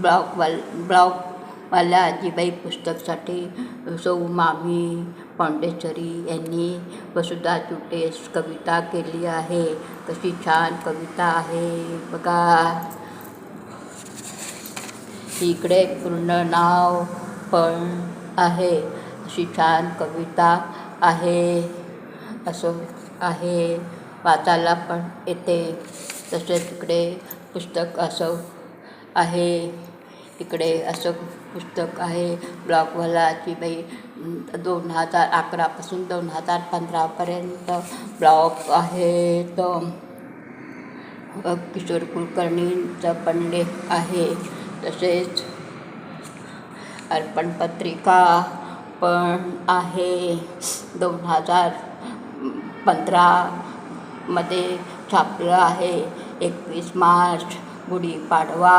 ब्लॉकवाल ब्लॉकवाल्या आजीबाई पुस्तकसाठी सौ मामी पांडेसरी यांनी वसुधा चुटेस कविता केली आहे. कशी छान कविता आहे. बघा. इकडे पूर्ण नाव पण आहे. अशी छान कविता आहे. असं आहे. वाचायला पण येते. तसेच इकडे पुस्तक असं आहे. इकडे असं पुस्तक आहे. ब्लॉकवालाची बाई दोन हजार अकरापासून दोन हजार पंधरापर्यंत ब्लॉक आहेत किशोर कुलकर्णींचं पण लेख आहे. तसेच अर्पण पत्रिका पण आहे. दोन हजार पंधरामध्ये छापलं आहे. एकवीस मार्च गुढीपाडवा